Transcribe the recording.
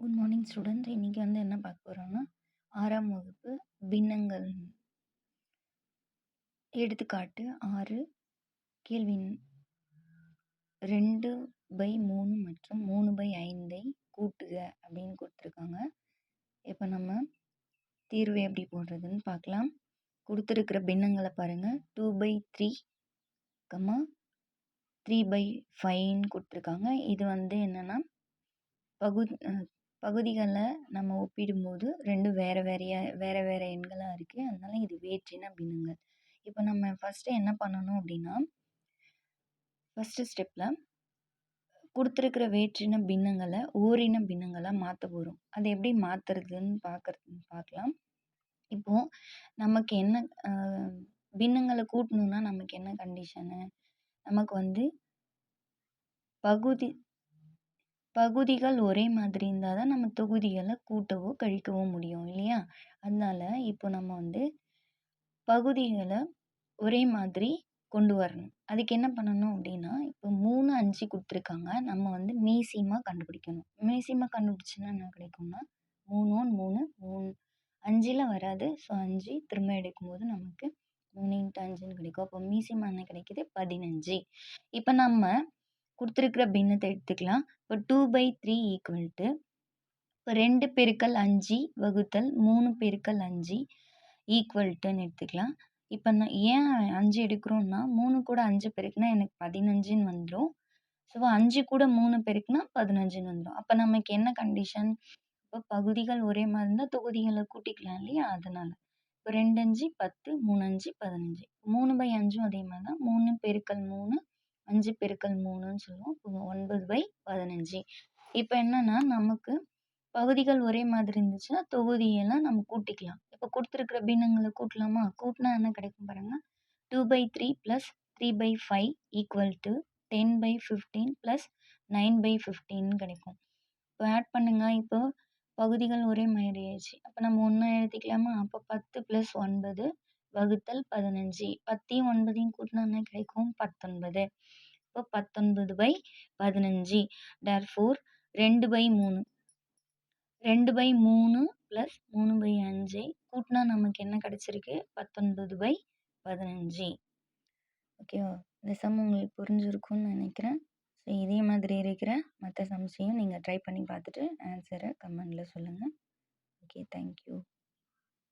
Good morning students இன்றைக்கி வந்து என்ன பார்க்க போகிறோம்னா ஆறாம் வகுப்பு பின்னங்கள் எடுத்துக்காட்டு ஆறு கேள்வி ரெண்டு பை மூணு மற்றும் மூணு பை ஐந்தை கூட்டுக அப்படின்னு கொடுத்துருக்காங்க. இப்போ நம்ம தீர்வு எப்படி போடுறதுன்னு பார்க்கலாம். கொடுத்துருக்கிற பின்னங்களை பாருங்கள் two by three comma three by ஃபைவ்னு கொடுத்துருக்காங்க. இது வந்து என்னென்னா பகுதி பகுதிகளில் நம்ம ஒப்பிடும்போது ரெண்டும் வேறு வேறையாக வேறு வேறு எண்களாக இருக்குது அதனால் இது வேற்றின பின்னங்கள் இப்போ நம்ம ஃபஸ்ட்டு என்ன பண்ணணும் அப்படின்னா ஃபஸ்ட்டு ஸ்டெப்பில் கொடுத்துருக்குற வேற்றின பின்னங்களை ஓரின பின்னங்களாக மாற்ற போகிறோம் அதை எப்படி மாற்றுறதுன்னு பார்க்குறது பார்க்கலாம் இப்போது நமக்கு என்ன பின்னங்களை கூட்டணுன்னா நமக்கு என்ன கண்டிஷனு நமக்கு வந்து பகுதி பகுதிகள் ஒரே மாதிரி இருந்தால் தான் நம்ம தொகுதிகளை கூட்டவோ கழிக்கவோ முடியும் இல்லையா? அதனால இப்போ நம்ம வந்து பகுதிகளை ஒரே மாதிரி கொண்டு வரணும். அதுக்கு என்ன பண்ணணும் அப்படின்னா இப்போ மூணு அஞ்சு கொடுத்துருக்காங்க. நம்ம வந்து மீசியமாக கண்டுபிடிக்கணும். மீசியமாக கண்டுபிடிச்சின்னா என்ன கிடைக்கும்னா மூணு ஒன் மூணு மூணு அஞ்சில் வராது. ஸோ அஞ்சு திரும்ப எடுக்கும்போது நமக்கு மூணு இன்ட்டு அஞ்சுன்னு கிடைக்கும். அப்போ மீசியமாக என்ன கிடைக்கிது? பதினஞ்சு. இப்போ நம்ம கொடுத்துருக்குற பின்னத்தை எடுத்துக்கலாம். இப்போ two by three equal to இப்போ ரெண்டு பெருக்கல் அஞ்சு வகுத்தல் மூணு பெருக்கல் அஞ்சு ஈக்குவல் டுன்னு எடுத்துக்கலாம். இப்போ நான் ஏன் அஞ்சு எடுக்கிறோன்னா மூணு கூட அஞ்சு பெருக்குனா எனக்கு பதினஞ்சுன்னு வந்துடும் ஸோ அஞ்சு கூட மூணு பெருக்குனா பதினஞ்சுன்னு வந்துடும் அப்போ நமக்கு என்ன கண்டிஷன் இப்போ பகுதிகள் ஒரே மாதிரி இருந்தால் தொகுதிகளை கூட்டிக்கலாம் இல்லையா? அதனால். இப்போ ரெண்டு அஞ்சு பத்து மூணு அஞ்சு பதினஞ்சு. மூணு பை அஞ்சும் அதே மாதிரி தான். மூணு பெருக்கல் மூணு அஞ்சு பெருக்கல் மூணுன்னு சொல்லுவோம். ஒன்பது பை பதினஞ்சு. இப்போ என்னென்னா நமக்கு பகுதிகள் ஒரே மாதிரி இருந்துச்சுன்னா தொகுதியெல்லாம் நம்ம கூட்டிக்கலாம். இப்போ கொடுத்துருக்குற பின்னங்களை கூட்டலாமா? கூட்டினா என்ன கிடைக்கும் பாருங்கள் two by three plus three by five equal to ten by fifteen plus nine by fifteen கிடைக்கும். இப்போ ஆட் பண்ணுங்கள் இப்போ பகுதிகள் ஒரே மாதிரி ஆயிடுச்சு. அப்போ நம்ம ஒன்றா எழுதிக்கலாமா? அப்போ பத்து ப்ளஸ் ஒன்பது வகுத்தல் பதினஞ்சு. பத்தையும் ஒன்பதையும் கூட்டினா என்ன கிடைக்கும்? பத்தொன்பது. இப்போ பத்தொன்பது பை பதினஞ்சு. டேர் ஃபோர் ரெண்டு பை மூணு. ரெண்டு பை மூணு ப்ளஸ் மூணு பை அஞ்சு கூட்டினா நமக்கு என்ன கிடச்சிருக்கு? பத்தொன்பது பை பதினஞ்சு. ஓகேவா இந்த சம் உங்களுக்கு புரிஞ்சிருக்கும்னு நினைக்கிறேன். ஸோ இதே மாதிரி இருக்கிற மற்ற சம்ஸையும் நீங்கள் ட்ரை பண்ணி பார்த்துட்டு ஆன்சரை கமெண்டில் சொல்லுங்கள் ஓகே தேங்க்யூ